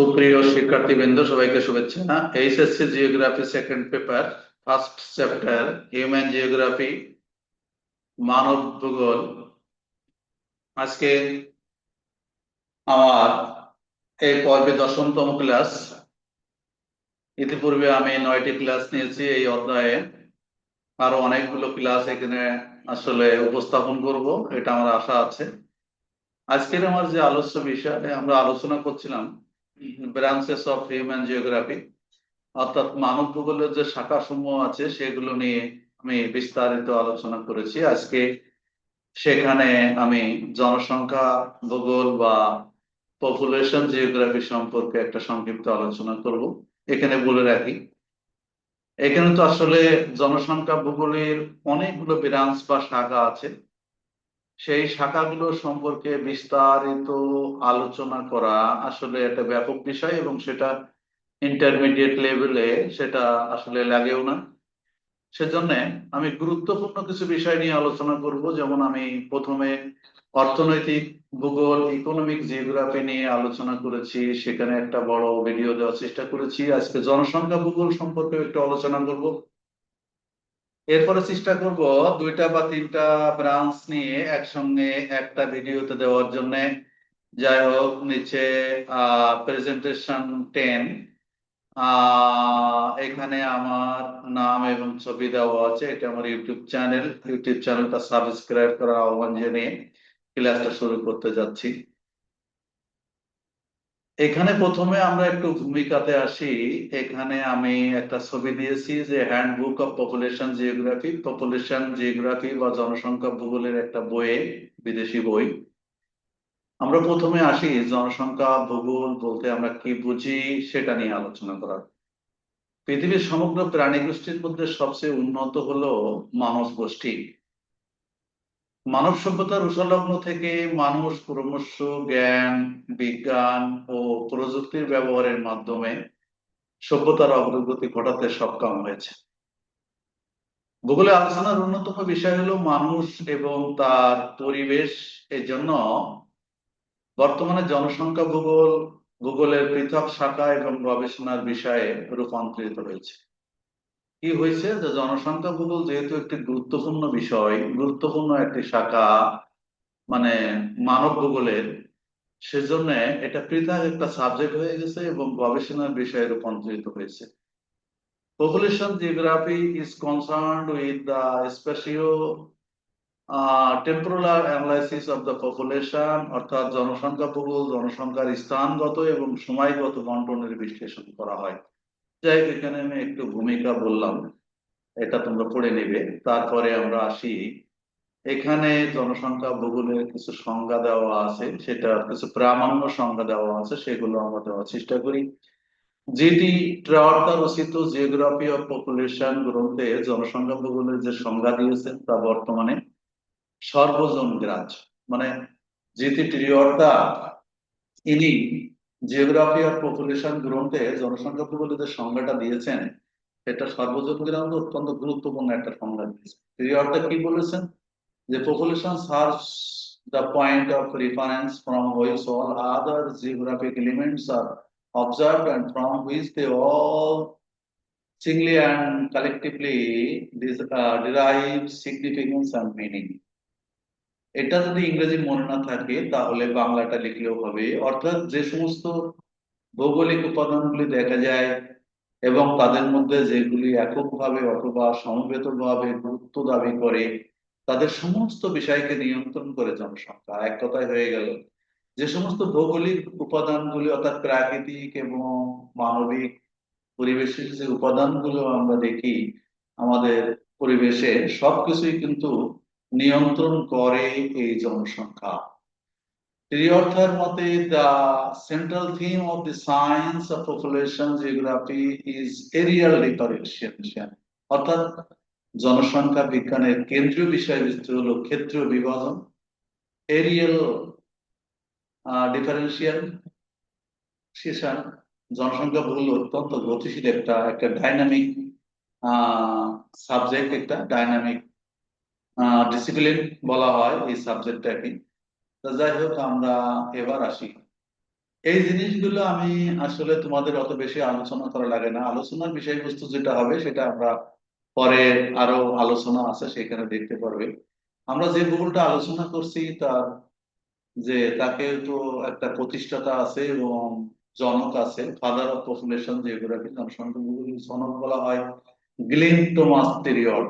সুপ্রিয় শিক্ষার্থীবৃন্দ, সবাইকে শুভেচ্ছা। HSC geography second paper first chapter human geography মানব ভূগোল আজকে আমার এই পর্বে দশমতম ক্লাস। ইতিপূর্বে আমি নয়টি ক্লাস নিয়েছি এই অধ্যায়ে। আরও অনেকগুলো ক্লাস এখানে আসলে উপস্থাপন করব, এটা আমার আশা আছে। আজকের আমার যে আলোচ্য বিষয়, আমরা আলোচনা করছিলাম ব্রাঞ্চেস অফ হিউম্যান জিওগ্রাফি অর্থাৎ মানব ভূগোলের যে শাখা সমূহ আছে, সেগুলো নিয়ে আমি বিস্তারিত আলোচনা করেছি। আজকে সেখানে আমি জনসংখ্যা, ভূগোল বা পপুলেশন জিওগ্রাফি সম্পর্কে একটা সংক্ষিপ্ত আলোচনা করব। এখানে বলে রাখি, এখানে তো আসলে জনসংখ্যা ভূগোলের অনেকগুলো ব্রাঞ্চ বা শাখা আছে। সেই শাখাগুলো সম্পর্কে বিস্তারিত আলোচনা করা আসলে একটা ব্যাপক বিষয় এবং সেটা ইন্টারমিডিয়েট লেভেলে সেটা আসলে লাগেও না। সেজন্য আমি গুরুত্বপূর্ণ কিছু বিষয় নিয়ে আলোচনা করব। যেমন আমি প্রথমে অর্থনৈতিক, ভূগোল ইকোনমিক জিওগ্রাফি নিয়ে আলোচনা করেছি। সেখানে একটা বড় ভিডিও দেওয়ার চেষ্টা করেছি। আজকে জনসংখ্যা, ভূগোল সম্পর্কে একটু আলোচনা করব। এরপরে চেষ্টা করব দুইটা বা তিনটা ব্রাঞ্চ নিয়ে একসঙ্গে একটা ভিডিওতে দেওয়ার জন্য। যাই হোক, নিচে প্রেজেন্টেশন টেন এখানে আমার নাম এবং ছবি দেওয়া আছে। এটা আমার ইউটিউব চ্যানেল ইউটিউব চ্যানেলটা সাবস্ক্রাইব করার আহ্বান জানিয়ে ক্লাসটা শুরু করতে যাচ্ছি। এখানে প্রথমে আমরা একটু ভূমিকাতে আসি। এখানে আমি একটা ছবি দিয়েছি যে handbook of population geography population geography বা জনসংখ্যা ভূগোলের একটা বইয়ে, বিদেশি বই। আমরা প্রথমে আসি জনসংখ্যা, ভূগোল বলতে আমরা কি বুঝি সেটা নিয়ে আলোচনা করার। পৃথিবীর সমগ্র প্রাণী গোষ্ঠীর মধ্যে সবচেয়ে উন্নত হলো মানব গোষ্ঠী মানব সভ্যতার উষলগ্ন থেকে মানুষ ক্রমশ জ্ঞান, বিজ্ঞান ও প্রযুক্তির ব্যবহারের মাধ্যমে সভ্যতার অগ্রগতি ঘটাতে সক্ষম হয়েছে। ভূগোলে আলোচনার অন্যতম বিষয় হলো মানুষ এবং তার পরিবেশ। এর জন্য বর্তমানে জনসংখ্যা ভূগোল ভূগোলের পৃথক শাখা এবং গবেষণার বিষয়ে রূপান্তরিত হয়েছে। কি হয়েছে? যে জনসংখ্যা ভূগোল যেহেতু একটি গুরুত্বপূর্ণ বিষয়, গুরুত্বপূর্ণ একটি শাখা মানে মানব ভূগোলের, সেজন্য এটা পৃথক একটা সাবজেক্ট হয়ে গেছে এবং গবেষণার বিষয়ে রূপান্তরিত হয়েছে। Population geography is concerned with the spatio temporal analysis of the population অর্থাৎ জনসংখ্যা ভূগোল, জনসংখ্যার স্থানগত এবং সময়গত বন্টনের বিশ্লেষণ করা হয়। যাই এখানে আমি একটু ভূমিকা বললাম, এটা তোমরা পড়ে নেবে। তারপরে আমরা আসি। এখানে জনসংখ্যা ভূগোলের কিছু সংজ্ঞা দেওয়া আছে, সেটা কিছু প্রামাণ্য সংজ্ঞা দেওয়া আছে, সেগুলো আমরা দেওয়ার চেষ্টা করি। যেটি ট্রাওয়ার্কার রচিত জিওগ্রাফি অফ পপুলেশন গ্রন্থে জনসংখ্যা ভূগোলের যে সংজ্ঞা দিয়েছেন তা বর্তমানে সর্বজন গ্রাহ্য। মানে যেটি ট্রিওয়ার্কা ইনি জিওগ্রাফি অফ পপুলেশন গ্রন্থে জনসংখ্যা প্রবলদের সংজ্ঞাটা দিয়েছেন। এটা আমাদের অত্যন্ত গুরুত্বপূর্ণ একটা সংজ্ঞা দিয়েছেন এই অর্থাৎ কি বলেছেন? যে population serves the point of reference from which all other geographic elements are observe and from which they all singly and collectively derive significance and meaning এটা যদি ইংরেজি মনে না থাকে, তাহলে বাংলাটা লিখলেও হবে। অর্থাৎ যে সমস্ত ভৌগোলিক উপাদানগুলি দেখা যায় এবং তাদের মধ্যে যেগুলি এককভাবে অথবা সমবেতভাবে গুরুত্ব দাবি করে, তাদের সমস্ত বিষয়কে নিয়ন্ত্রণ করে জনসংখ্যা। এক কথায় হয়ে গেল, যে সমস্ত ভৌগোলিক উপাদানগুলি অর্থাৎ প্রাকৃতিক এবং মানবিক পরিবেশের যে উপাদানগুলো আমরা দেখি আমাদের পরিবেশে, সবকিছুই কিন্তু নিয়ন্ত্রণ করে এই জনসংখ্যা। অর্থের মতে the central theme of the science of population geography is areal differentiation অর্থাৎ জনসংখ্যা বিজ্ঞানের কেন্দ্রীয় বিষয়বস্তু হলো ক্ষেত্রীয় বিভাজন এরিয়াল ডিফারেন্সিয়াল সেশন জনসংখ্যা ভূগোল অত্যন্ত গতিশীল একটা একটা ডাইনামিক সাবজেক্ট একটা ডাইনামিক ডিসিপ্লিন বলা হয় এই সাবজেক্টটাকে যাই হোক, আমরা এবার আসি। এই জিনিসগুলো আমি আসলে তোমাদের অত বেশি আলোচনা করা লাগে না। আলোচনার বিষয়বস্তু যেটা হবে, সেটা আমরা পরে আরও আলোচনা আছে, সেখানে দেখতে পারবে। আমরা যে ভূগোলটা আলোচনা করছি, তার যে তাকে তো একটা প্রতিষ্ঠাতা আছে এবং জনক আছে ফাদার অফ পপুলেশন জিওগ্রাফি জনসংখ্যা জনক বলা হয়, গ্লিন টমাস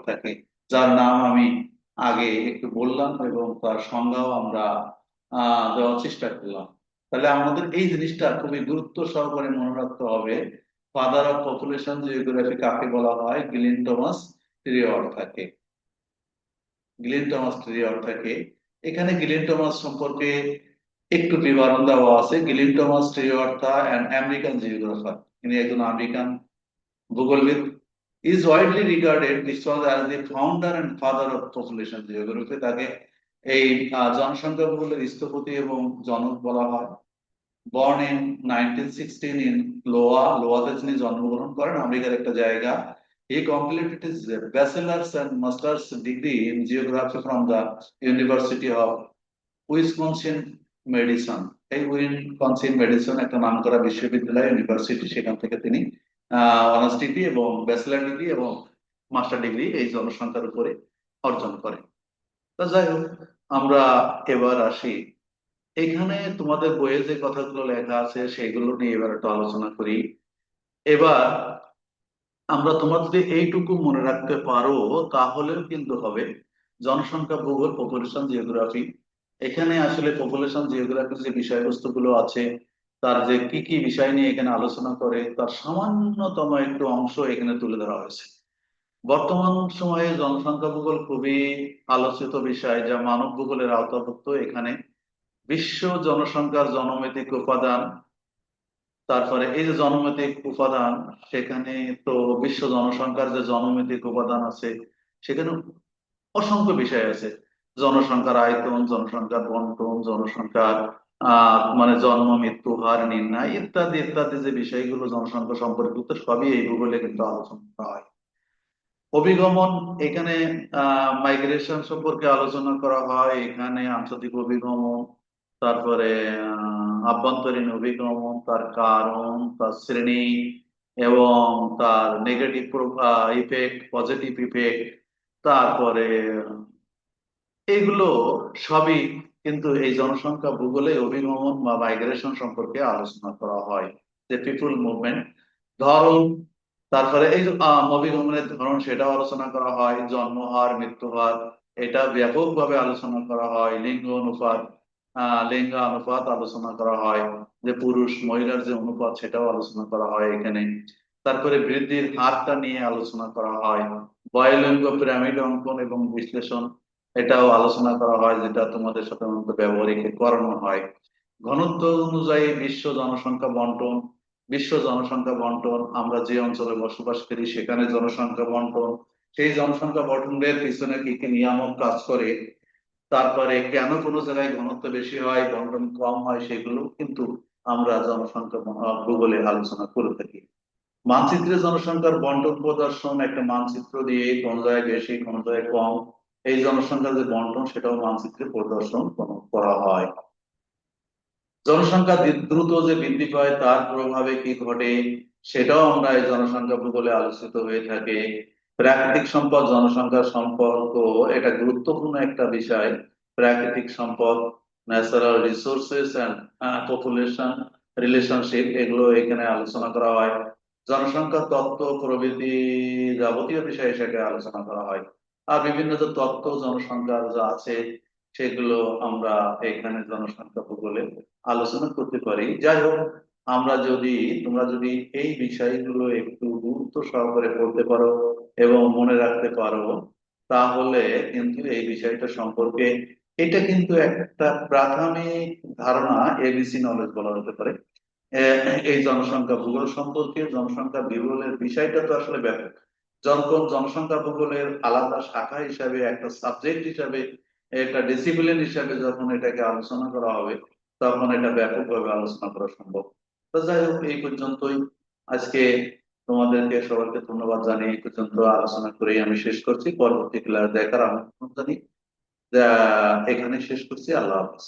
তাকে, যার নাম আমি আগে একটু বললাম এবং তার সংজ্ঞাও আমরা দেওয়ার চেষ্টা করলাম। তাহলে আমাদের এই জিনিসটা খুবই গুরুত্ব সহকারে মনে রাখতে হবে। ফাদার অফ পপুলেশন জিওগ্রাফি কাকে বলা হয়? গ্লিন টমাস থাকে গ্লিন টমাস থাকে এখানে গিলিন টমাস সম্পর্কে একটু বিবরণ দেওয়া আছে। Glenn Thomas Trewartha and American geographer ইনি একজন আমেরিকান ভূগোলবিদ। Is widely regarded was as the founder and father of population geography তাকে এই জনসংখ্যা ভূগোলের স্থপতি এবং জনক বলা হয় born in 1916 in লোয়া লোয়াতে তিনি জন্মগ্রহণ করেন আমেরিকার একটা জায়গা he completed his bachelor's and master's degree in geography from the University of Wisconsin Madison এই উইসকনসিন মেডিসন একটা নামকরা বিশ্ববিদ্যালয় ইউনিভার্সিটি সেখান থেকে তিনি অনার্স ডিগ্রি এবং ব্যাচেলার ডিগ্রি এবং মাস্টার ডিগ্রি এই জনসংখ্যার উপরে অর্জন করে। তা যাই হোক, আমরা এবার আসি। এখানে তোমাদের বইয়ে যে কথাগুলো লেখা আছে সেগুলো নিয়ে এবার একটু আলোচনা করি। এবার আমরা তোমার যদি এইটুকু মনে রাখতে পারো, তাহলেও কিন্তু হবে। জনসংখ্যা, ভূগোল পপুলেশন জিওগ্রাফি এখানে আসলে পপুলেশন জিওগ্রাফির যে বিষয়বস্তুগুলো আছে তার যে কি কি বিষয় নিয়ে এখানে আলোচনা করে, তার সামান্যতম একটু অংশ এখানে তুলে ধরা হয়েছে। বর্তমান সময়ে জনসংখ্যা ভূগোল খুবই আলোচিত বিষয়, যা মানব ভূগোলের আওতাভুক্ত। এখানে বিশ্ব জনসংখ্যার জনমিতিক উপাদান তারপরে এই যে জনমিতিক উপাদান, সেখানে তো বিশ্ব জনসংখ্যার যে জনমিতিক উপাদান আছে, সেখানে অসংখ্য বিষয় আছে। জনসংখ্যার আয়তন, জনসংখ্যার বন্টন, জনসংখ্যার মানে জন্ম, মৃত্যু, হার, নির্ণয় ইত্যাদি ইত্যাদি যে বিষয়গুলো জনসংখ্যা সম্পর্কিত সবই এই ভূগোলে কিন্তু আলোচনা হয়। অভিগমন এখানে মাইগ্রেশন সম্পর্কে আলোচনা করা হয়। এখানে আন্তর্জাতিক অভিগমন, তারপরে আভ্যন্তরীণ অভিগমন, তার কারণ, তার শ্রেণি এবং তার নেগেটিভ ইফেক্ট পজিটিভ ইফেক্ট তারপরে, এগুলো সবই কিন্তু এই জনসংখ্যা ভূগোলে অভিগমন বা মাইগ্রেশন সম্পর্কে আলোচনা করা হয়, যে পিপুল মুভমেন্ট ধরন, তারপরে এই অভিগমনের ধরন সেটাও আলোচনা করা হয় জন্ম হার মৃত্যু হার এটা ব্যাপকভাবে আলোচনা করা হয়, লিঙ্গ অনুপাত লিঙ্গ অনুপাত আলোচনা করা হয়, যে পুরুষ, মহিলার যে অনুপাত সেটাও আলোচনা করা হয় এখানে। তারপরে বৃদ্ধির হারটা নিয়ে আলোচনা করা হয়, বয়লিঙ্গ পিরামিড অঙ্কন এবং বিশ্লেষণ এটাও আলোচনা করা হয় যেটা তোমাদের সাধারণত ব্যবহারিক করানো হয়। ঘনত্ব অনুযায়ী বিশ্ব জনসংখ্যা বন্টন, বিশ্ব জনসংখ্যা বন্টন, আমরা যে অঞ্চলে বসবাস করি সেখানে জনসংখ্যা বন্টন। সেই জনসংখ্যা বন্টনের পিছনে কি কি নিয়ামক কাজ করে? তারপরে কেন কোনো জায়গায় ঘনত্ব বেশি হয়, বন্টন কম হয় সেগুলো কিন্তু আমরা জনসংখ্যা ভূগোলে আলোচনা করে থাকি। মানচিত্রে জনসংখ্যার বন্টন প্রদর্শন, একটা মানচিত্র দিয়ে কোন জায়গায় বেশি, কোন জায়গায় কম এই জনসংখ্যার যে বন্টন, সেটাও মানচিত্রে প্রদর্শন করা- হয়। জনসংখ্যা দ্রুত যে বৃদ্ধি পায়, তার প্রভাবে কি ঘটে, সেটাও আমরা এই জনসংখ্যা ভূগোলে আলোচিত হয়ে থাকে। প্রাকৃতিক সম্পদ, জনসংখ্যার সম্পর্ক, এটা গুরুত্বপূর্ণ একটা বিষয়। প্রাকৃতিক সম্পদ natural resources and population relationship এগুলো এখানে আলোচনা করা হয়। জনসংখ্যা তত্ত্ব প্রভৃতি যাবতীয় বিষয়ে সেটা আলোচনা করা হয়। আর বিভিন্ন যে তত্ত্ব জনসংখ্যার যা আছে, সেগুলো আমরা এখানে জনসংখ্যা ভূগোলে আলোচনা করতে পারি। যাই হোক, আমরা যদি, তোমরা যদি এই বিষয়গুলো একটু গুরুত্ব সহকারে পড়তে পারো এবং মনে রাখতে পারো, তাহলে কিন্তু এই বিষয়টা সম্পর্কে এটা কিন্তু একটা প্রাথমিক ধারণা এবিসি নলেজ বলা হতে পারে। এই জনসংখ্যা ভূগোল সম্পর্কে, জনসংখ্যা বিবরণের বিষয়টা তো আসলে ব্যাপক। যখন জনসংখ্যা ভূগোলের আলাদা শাখা হিসাবে, একটা সাবজেক্ট হিসাবে, একটা ডিসিপ্লিন হিসাবে যখন এটাকে আলোচনা করা হবে, তখন এটা ব্যাপকভাবে আলোচনা করা সম্ভব। তো যাই হোক, এই পর্যন্তই। আজকে তোমাদেরকে সবাইকে ধন্যবাদ জানিয়ে এই পর্যন্ত আলোচনা করেই আমি শেষ করছি। পরবর্তী ক্লাস দেখার আমন্ত্রণ জানি এখানে শেষ করছি। আল্লাহ হাফিজ।